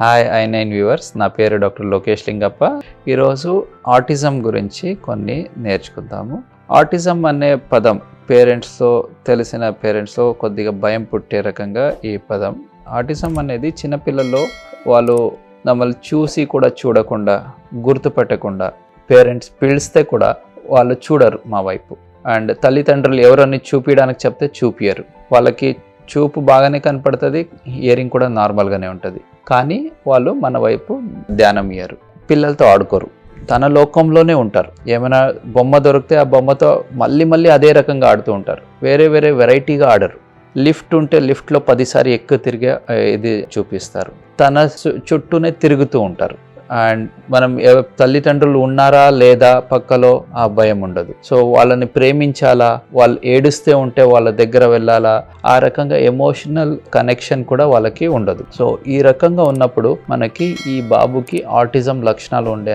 Hi I nine viewers. నా పేరు doctor Lokesh Lingappa. ఈరోజు ఆటిజం గురించి కొన్ని నేర్చుకుందాము. ఆటిజం అనే పదం పేరెంట్స్తో తెలిసిన పేరెంట్స్తో కొద్దిగా భయం పుట్టే రకంగా ఈ పదం. ఆటిజం అనేది చిన్నపిల్లల్లో వాళ్ళు మమ్మల్ని చూసి కూడా చూడకుండా గుర్తుపట్టకుండా పేరెంట్స్ పిలిస్తే కూడా వాళ్ళు చూడరు మా వైపు. అండ్ తల్లిదండ్రులు ఎవరని చూపించడానికి చెప్తే చూపియరు. వాళ్ళకి చూపు బాగానే కనపడుతుంది ఇయరింగ్ కూడా నార్మల్గానే ఉంటుంది. కానీ వాళ్ళు మన వైపు ధ్యానం ఇయ్యరు పిల్లలతో ఆడుకోరు. తన లోకంలోనే ఉంటారు. ఏమైనా బొమ్మ దొరికితే ఆ బొమ్మతో మళ్ళీ మళ్ళీ అదే రకంగా ఆడుతూ ఉంటారు. వేరే వేరే వెరైటీగా ఆడరు. లిఫ్ట్ ఉంటే లిఫ్ట్లో పదిసారి ఎక్కువ తిరిగే ఇది చూపిస్తారు. తన చుట్టూనే తిరుగుతూ ఉంటారు. అండ్ మనం తల్లిదండ్రులు ఉన్నారా లేదా పక్కలో ఆ భయం ఉండదు. సో వాళ్ళని ప్రేమించాలా వాళ్ళు ఏడుస్తే ఉంటే వాళ్ళ దగ్గర వెళ్ళాలా ఆ రకంగా ఎమోషనల్ కనెక్షన్ కూడా వాళ్ళకి ఉండదు. సో ఈ రకంగా ఉన్నప్పుడు మనకి ఈ బాబుకి ఆటిజం లక్షణాలు ఉండే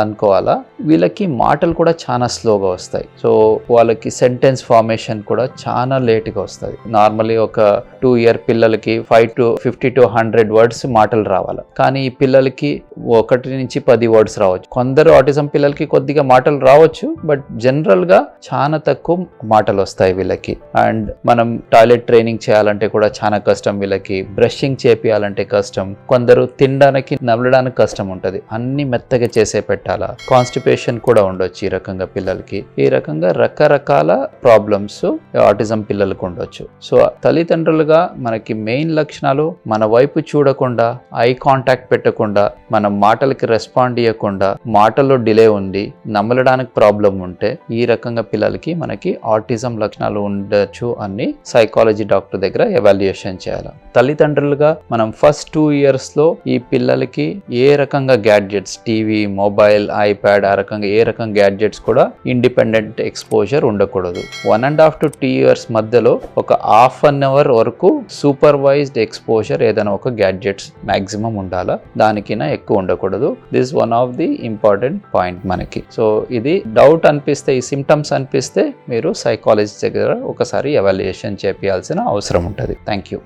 అనుకోవాలా? వీళ్ళకి మాటలు కూడా చాలా స్లోగా వస్తాయి. సో వాళ్ళకి సెంటెన్స్ ఫార్మేషన్ కూడా చాలా లేట్గా వస్తుంది నార్మలీ ఒక టూ ఇయర్ పిల్లలకి five to fifty to hundred words మాటలు రావాలి. కానీ ఈ పిల్లలకి ఒకటి నుంచి పది వర్డ్స్ రావచ్చు. కొందరు ఆటిజం పిల్లలకి కొద్దిగా మాటలు రావచ్చు బట్ జనరల్గా చాలా తక్కువ మాటలు వస్తాయి వీళ్ళకి. అండ్ మనం టాయిలెట్ ట్రైనింగ్ చేయాలంటే కూడా చాలా కష్టం వీళ్ళకి. బ్రషింగ్ చేపియాలంటే కష్టం. కొందరు తినడానికి నవ్వడానికి కష్టం ఉంటుంది. అన్ని మెత్తగా చేసే పెట్టాలా? కాన్స్టిపేషన్ కూడా ఉండొచ్చు ఈ రకంగా పిల్లలకి. ఈ రకంగా రకరకాల ప్రాబ్లమ్స్ ఆటిజం పిల్లలకు ఉండొచ్చు. సో తల్లిదండ్రులుగా మనకి మెయిన్ లక్షణాలు మన వైపు చూడకుండా ఐ కాంటాక్ట్ పెట్టకుండా మన మాటలకి రెస్పాండ్ ఇవ్వకుండా మాటల్లో డిలే ఉంది నమ్మలడానికి ప్రాబ్లం ఉంటే ఈ రకంగా పిల్లలకి మనకి ఆటిజం లక్షణాలు ఉండొచ్చు అని సైకాలజీ డాక్టర్ దగ్గర ఎవాల్యుయేషన్ చేయాలి. తల్లిదండ్రులుగా మనం ఫస్ట్ టూ ఇయర్స్లో ఈ పిల్లలకి ఏ రకంగా గ్యాడ్జెట్స్ టీవీ మొబైల్ ఐప్యాడ్ ఆ రకంగా ఏ రకంగా గ్యాడ్జెట్స్ కూడా ఇండిపెండెంట్ ఎక్స్పోజర్ ఉండకూడదు. One and half to two years మధ్యలో ఒక హాఫ్ అన్ అవర్ వరకు సూపర్వైజ్డ్ ఎక్స్పోజర్ ఏదైనా ఒక గ్యాడ్జెట్స్ మాక్సిమం ఉండాలా? దానికైనా ఎక్కువ ఉండకూడదు. This one of the important point మనకి. సో ఇది డౌట్ అనిపిస్తే ఈ సిమ్టమ్స్ అనిపిస్తే మీరు సైకాలజిస్ట్ దగ్గర ఒకసారి ఎవాల్యుయేషన్ చేపించాల్సిన అవసరం ఉంటుంది. Thank you